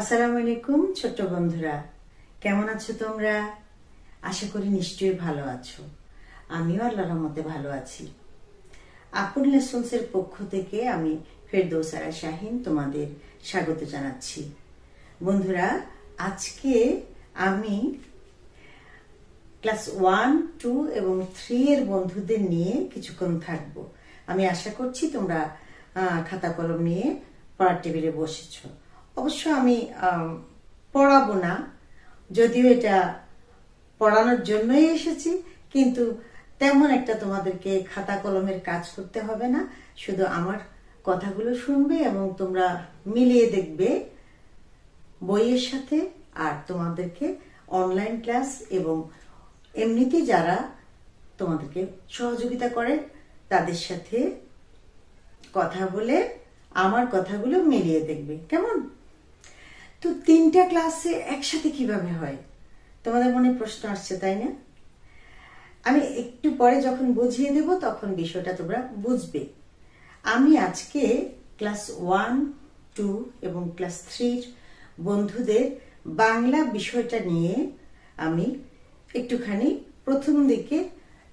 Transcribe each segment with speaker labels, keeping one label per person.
Speaker 1: আসসালামু আলাইকুম, ছোট্ট বন্ধুরা। কেমন আছো তোমরা? আশা করি নিশ্চয়ই ভালো আছো। আমিও আল্লাহর মতে ভালো আছি। আপুল লেসন্সের পক্ষ থেকে আমি ফেরদৌসারা শাহিন তোমাদের স্বাগত জানাচ্ছি। বন্ধুরা, আজকে আমি ক্লাস ওয়ান, টু এবং থ্রি এর বন্ধুদের নিয়ে কিছুক্ষণ থাকব। আমি আশা করছি তোমরা খাতা কলম নিয়ে পড়ার টেবিলে বসেছ। অবশ্য আমি পড়াবো না। যদিও এটা পড়ানোর জন্যই এসেছি, কিন্তু তেমন একটা তোমাদেরকে খাতা কলমের কাজ করতে হবে না। শুধু আমার কথাগুলো শুনবে এবং তোমরা মিলিয়ে দেখবে বইয়ের সাথে আর তোমাদেরকে অনলাইন ক্লাস এবং এমনিতে যারা তোমাদেরকে সহযোগিতা করে, তাদের সাথে কথা বলে, আমার কথাগুলো মিলিয়ে দেখবে। কেমন? তো তিনটা ক্লাসে একসাথে কীভাবে হয়? তোমাদের মনে প্রশ্ন আসছে, তাই না? আমি একটু পরে যখন বুঝিয়ে দেব, তখন বিষয়টা তোমরা বুঝবে। আমি আজকে ক্লাস ওয়ান টু এবং ক্লাস থ্রির বন্ধুদের বাংলা বিষয়টা নিয়ে আমি একটুখানি প্রথম দিকে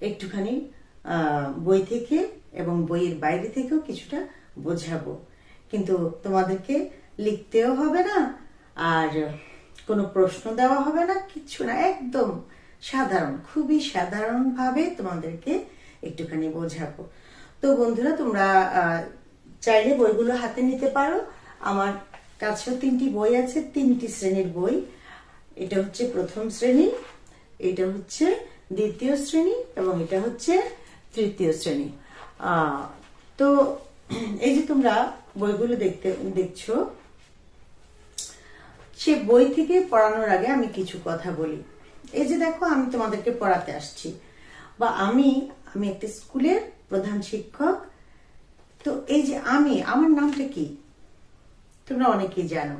Speaker 1: একটুখানি বই থেকে এবং বইয়ের বাইরে থেকেও কিছুটা বোঝাবো। কিন্তু তোমাদেরকে লিখতেও হবে না আর কোনো প্রশ্ন দেওয়া হবে না, কিছু না, একদম সাধারণ, খুবই সাধারণভাবে তোমাদেরকে একটুখানি বোঝাবো। তো বন্ধুরা, তোমরা চাইলে বইগুলো হাতে নিতে পারো। আমার কাছেও তিনটি বই আছে, তিনটি শ্রেণির বই। এটা হচ্ছে প্রথম শ্রেণি, এটা হচ্ছে দ্বিতীয় শ্রেণি এবং এটা হচ্ছে তৃতীয় শ্রেণি। তো এই যে তোমরা বইগুলো দেখতে, দেখছ সে বই থেকে পড়ানোর আগে আমি কিছু কথা বলি। এই যে দেখো, আমি তোমাদেরকে পড়াতে আসছি। বা আমি আমি একটা স্কুলের প্রধান শিক্ষক। তো এই যে আমি, আমার নামটা কি? তোমরা অনেকেই জানো।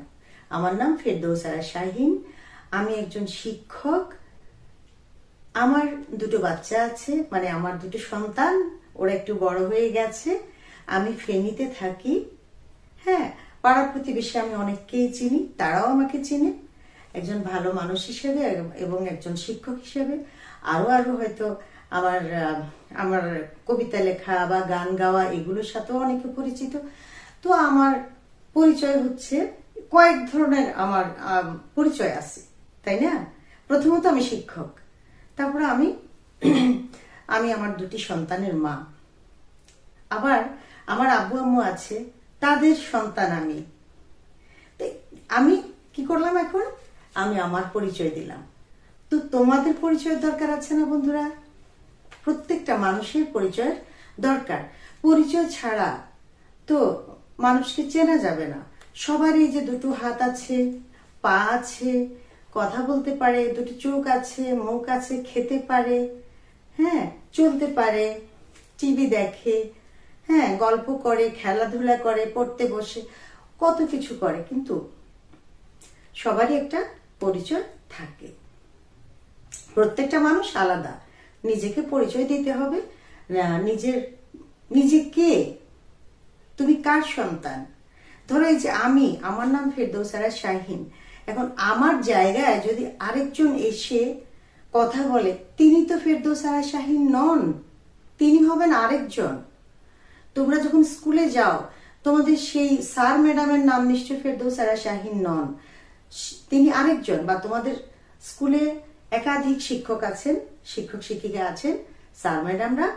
Speaker 1: আমার নাম ফেরদৌসারা শাহিন। আমি একজন শিক্ষক। আমার দুটো বাচ্চা আছে মানে আমার দুটো সন্তান। ওরা একটু বড় হয়ে গেছে। আমি ফেনীতে থাকি। হ্যাঁ পাড়া প্রতিবেশী আমি অনেককেই চিনি, তারাও আমাকে চিনে। একজন ভালো মানুষ হিসেবে এবং একজন শিক্ষক হিসেবে। আরও আরও হয়তো আমার আমার কবিতা লেখা বা গান গাওয়া এগুলোর সাথেও অনেকে পরিচিত। তো আমার পরিচয় হচ্ছে, কয়েক ধরনের আমার পরিচয় আছে, তাই না? প্রথমত আমি শিক্ষক, তারপরে আমি আমি আমার দুটি সন্তানের মা। আবার আমার আব্বু আম্মু আছে তাদের সন্তান আমি। আমি কি করলাম এখন? আমি আমার পরিচয় দিলাম। তো তোমাদের পরিচয় দরকার আছে না বন্ধুরা? প্রত্যেকটা মানুষের পরিচয় দরকার। পরিচয় ছাড়া তো মানুষকে চেনা যাবে না। সবারই যে দুটো হাত আছে, পা আছে, কথা বলতে পারে, দুটো চোখ আছে, মুখ আছে, খেতে পারে হ্যাঁ চলতে পারে, টিভি দেখে হ্যাঁ গল্প করে, খেলাধুলা করে, পড়তে বসে, কত কিছু করে, কিন্তু সবারই একটা পরিচয় থাকে। প্রত্যেকটা মানুষ আলাদা। নিজেকে পরিচয় দিতে হবে। নিজের নিজে কে তুমি কার সন্তান? ধরো এই যে আমি, আমার নাম ফেরদৌসারা শাহিন। এখন আমার জায়গায় যদি আরেকজন এসে কথা বলে, তিনি তো ফেরদৌসারা শাহিন নন, তিনি হবেন আরেকজন। তোমরা যখন স্কুলে যাও, তোমাদের সেই স্যার ম্যাডামের নাম নিশ্চয় ফেরদৌসারা শাহিন নন। তিনি আরেকজন বা তোমাদের স্কুলে একাধিক শিক্ষক আছেন, শিক্ষক শিক্ষিকা আছেন, স্যার ম্যাডামরা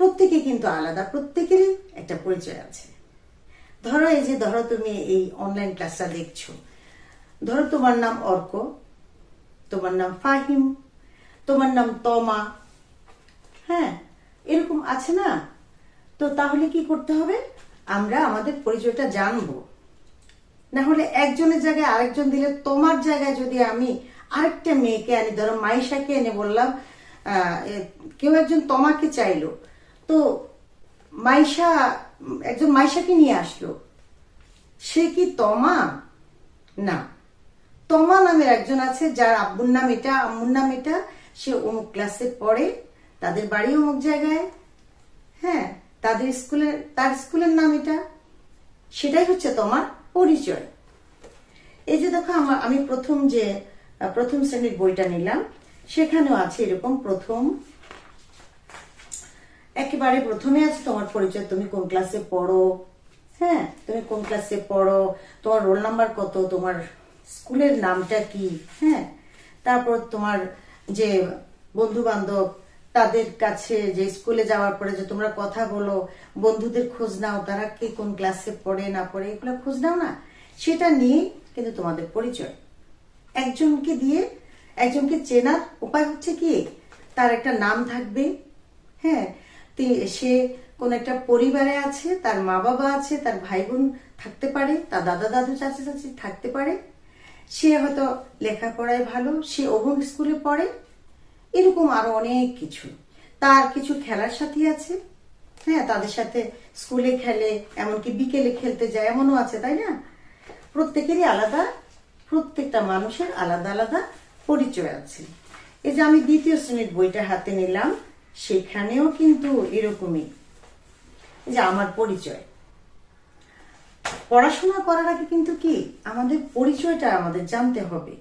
Speaker 1: প্রত্যেকে কিন্তু আলাদা, প্রত্যেকেরই একটা পরিচয় আছে। ধরো এই যে, ধরো তুমি এই অনলাইন ক্লাসটা দেখছ। ধরো তোমার নাম অর্ক, তোমার নাম ফাহিম, তোমার নাম তমা। হ্যাঁ এরকম আছে না? তো তাহলে কি করতে হবে? আমরা আমাদের পরিচয়টা জানব। না হলে একজনের জায়গায় আরেকজন দিলে তোমার জায়গায় যদি আমি আরেকটা মেয়েকে আনি, ধরো মাইশাকে এনে বললাম কেউ একজন তোমাকে চাইলো, তো মাইশা, একজন মাইশাকে নিয়ে আসলো, সে কি তমা? না। তমা নামের একজন আছে যার আব্বুর নাম এটা, আম্মুর নাম এটা, সে অমুক ক্লাসে পড়ে, তাদের বাড়ি অমুক জায়গায় হ্যাঁ। তাদের স্কুলের তার স্কুলের নাম এটা? সেটাই হচ্ছে তোমার পরিচয়। এই যে দেখো, আমার, আমি প্রথম যে, প্রথম শ্রেণির বইটা নিলাম, সেখানেও আছে এরকম প্রথম। একেবারে প্রথমে আছে তোমার পরিচয়, তুমি কোন ক্লাসে পড়ো হ্যাঁ? তুমি কোন ক্লাসে পড়ো, তোমার রোল নাম্বার কত, তোমার স্কুলের নামটা কি হ্যাঁ? তারপর তোমার যে বন্ধু বান্ধব তাদের কাছে যে স্কুলে যাওয়ার পরে যে তোমরা কথা বলো, বন্ধুদের খোঁজ নাও, তারা কে কোন ক্লাসে পড়ে, না পড়ে, এগুলো খোঁজ নাও না। সেটা নিয়ে কিন্তু তোমাদের পরিচয়। একজনকে দিয়ে একজনকে চেনার উপায় হচ্ছে কি? তার একটা নাম থাকবে হ্যাঁ? সে কোন একটা পরিবারে আছে, তার মা বাবা আছে, তার ভাই বোন থাকতে পারে, তার দাদা, দাদু, চাচা, চাচি থাকতে পারে। সে হয়তো লেখাপড়ায় ভালো, সে ওভন স্কুলে পড়ে এরকম আরও অনেক কিছু। তার কিছু খেলার সাথী আছে। হ্যাঁ তাদের সাথে স্কুলে খেলে, এমনকি বিকেলে খেলতে যায়, এমনও আছে, তাই না? প্রত্যেকেরই আলাদা, প্রত্যেকটা মানুষের আলাদা আলাদা পরিচয় আছে। এই যে আমি দ্বিতীয় শ্রেণির বইটা হাতে নিলাম, সেখানেও কিন্তু এরকমই। যে আমার পরিচয়। পড়াশোনা করার আগে কিন্তু কি? আমাদের পরিচয়টা আমাদের জানতে হবে।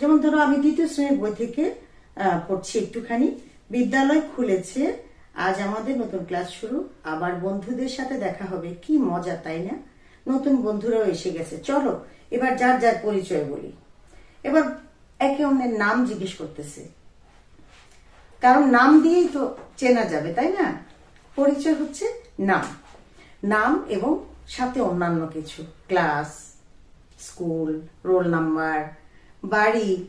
Speaker 1: যেমন ধরো আমি দ্বিতীয় শ্রেণির বই থেকে পড়ছি একটুখানি। বিদ্যালয় খুলেছে। আজ আমাদের নতুন ক্লাস শুরু। আবার বন্ধুদের সাথে দেখা হবে। কি মজা, তাই না? নতুন বন্ধুরাও এসে গেছে। চলো, এবার যার যার পরিচয় বলি। এবার একে অন্যের নাম জিজ্ঞেস করতেছে। কারণ নাম দিয়েই তো চেনা যাবে, তাই না? পরিচয় হচ্ছে নাম। নাম এবং সাথে অন্যান্য কিছু। ক্লাস, স্কুল, রোল নাম্বার, বাড়ি,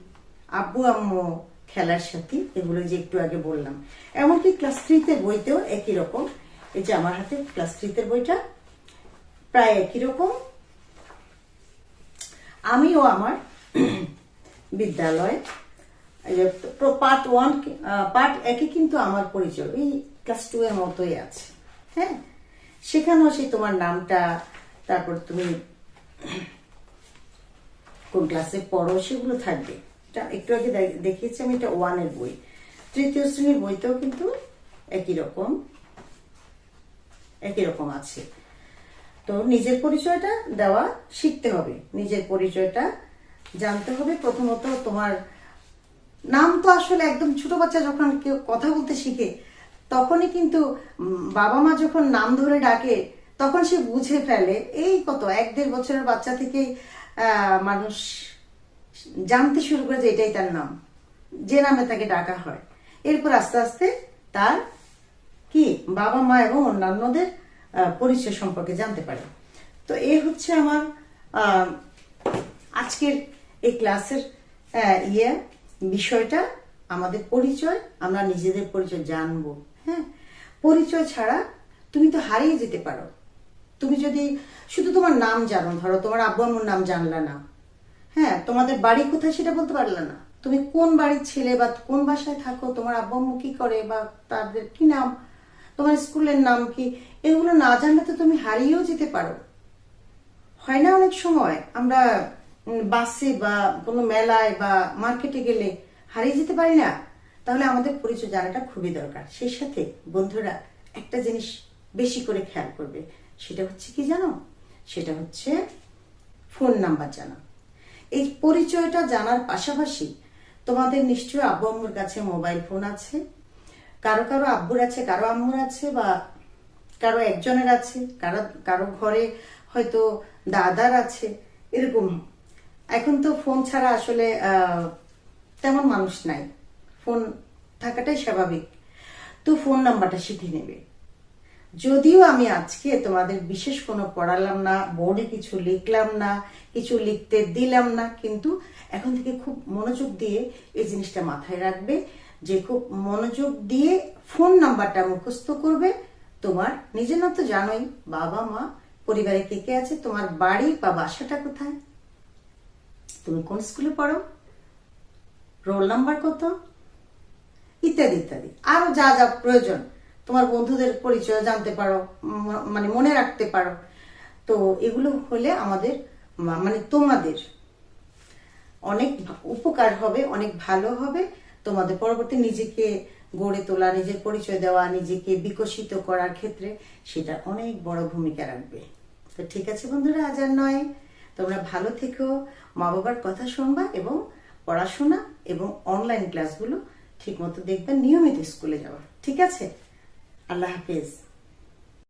Speaker 1: আব্বু, আম্মু খেলার সাথে, এগুলো যে একটু আগে বললাম। এমনকি ক্লাস থ্রিতে বইতেও একই রকম। এই যে আমার হাতে ক্লাস থ্রিতে বইটা, প্রায় একই রকম। আমিও আমার বিদ্যালয় পার্ট ওয়ান পার্ট একে কিন্তু আমার পরিচয় এই ক্লাস টু এর মতোই আছে। হ্যাঁ? সেখানেও সেই তোমার নামটা, তারপর তুমি কোন ক্লাসে পড়ো, সেগুলো থাকবে। একটু আগে দেখিয়েছি আমি, এটা ওয়ানের বই। তৃতীয় শ্রেণির বইতেও কিন্তু একই রকম একই রকম আছে। তো নিজের পরিচয়টা দেওয়া শিখতে হবে, নিজের পরিচয়টা জানতে হবে। প্রথমত তোমার নাম তো আসলে একদম ছোট বাচ্চা যখন কেউ কথা বলতে শিখে, তখনই কিন্তু বাবা মা যখন নাম ধরে ডাকে, তখন সে বুঝে ফেলে। এই কত, এক দেড় বছরের বাচ্চা থেকেই মানুষ জানতে শুরু করে যে এটাই তার নাম। যে নামে তাকে ডাকা হয়। এরপর আস্তে আস্তে তার কি বাবা মা এবং অন্যান্যদের পরিচয় সম্পর্কে জানতে পারে। তো এই হচ্ছে আমার আজকের এই ক্লাসের ইয়ে বিষয়টা। আমাদের পরিচয়, আমরা নিজেদের পরিচয় জানব হ্যাঁ? পরিচয় ছাড়া তুমি তো হারিয়ে যেতে পারো। তুমি যদি শুধু তোমার নাম জানো, ধরো তোমার আব্বু আম্মুর নাম জানলা না হ্যাঁ তোমাদের বাড়ি কোথায় সেটা বলতে পারলে না। তুমি কোন বাড়ির ছেলে বা কোন বাসায় থাকো, তোমার আব্বু কি করে বা তাদের কি নাম, তোমার স্কুলের নাম কি, এগুলো না জানলে তো তুমি হারিয়েও যেতে পারো। হয় না অনেক সময় আমরা বাসে বা কোনো মেলায় বা মার্কেটে গেলে হারিয়ে যেতে পারি না? তাহলে আমাদের পরিচয় জানাটা খুবই দরকার। সেই সাথে বন্ধুরা একটা জিনিস বেশি করে খেয়াল করবে, সেটা হচ্ছে কি জানো? সেটা হচ্ছে ফোন নাম্বার জানা। এই পরিচয়টা জানার পাশাপাশি তোমাদের নিশ্চয়ই আব্বু আম্মুর কাছে মোবাইল ফোন আছে, কারও কারও আব্বুর আছে, কারও আম্মুর আছে বা কারও একজনের আছে, কারও কারও ঘরে হয়তো দাদার আছে, এরকম। এখন তো ফোন ছাড়া আসলে তেমন মানুষ নাই। ফোন থাকাটাই স্বাভাবিক। তো ফোন নাম্বারটা শিখে নেবে। যদিও আমি আজকে তোমাদের বিশেষ কোনো পড়ালাম না, বোর্ডে কিছু লিখলাম না, কিছু লিখতে দিলাম না, কিন্তু এখন থেকে খুব মনোযোগ দিয়ে এই জিনিসটা মাথায় রাখবে যে খুব মনোযোগ দিয়ে ফোন নাম্বারটা মুখস্থ করবে। তোমার নিজের নাম তো জানোই, বাবা, মা, পরিবারে কে কে আছে, তোমার বাড়ি বা বাসাটা কোথায়? তুমি কোন স্কুলে পড়ো? রোল নাম্বার কত? ইত্যাদি ইত্যাদি। আরও যা যা প্রয়োজন। তোমার বন্ধুদের পরিচয় জানতে পারো মানে মনে রাখতে পারো। তো এগুলো হলে আমাদের মানে তোমাদের অনেক উপকার হবে, অনেক ভালো হবে। তোমাদের পরবর্তী নিজেকে গড়ে তোলা, নিজের পরিচয় দেওয়া, নিজেকে বিকশিত করার ক্ষেত্রে সেটা অনেক বড় ভূমিকা রাখবে। তো ঠিক আছে বন্ধুরা, আজ আর নয়। তোমরা ভালো থেকো, মা বাবার কথা শুনবা এবং পড়াশোনা এবং অনলাইন ক্লাসগুলো ঠিক মতো দেখবে, নিয়মিত স্কুলে যাওয়া ঠিক আছে? আল্লাহ হাফেজ।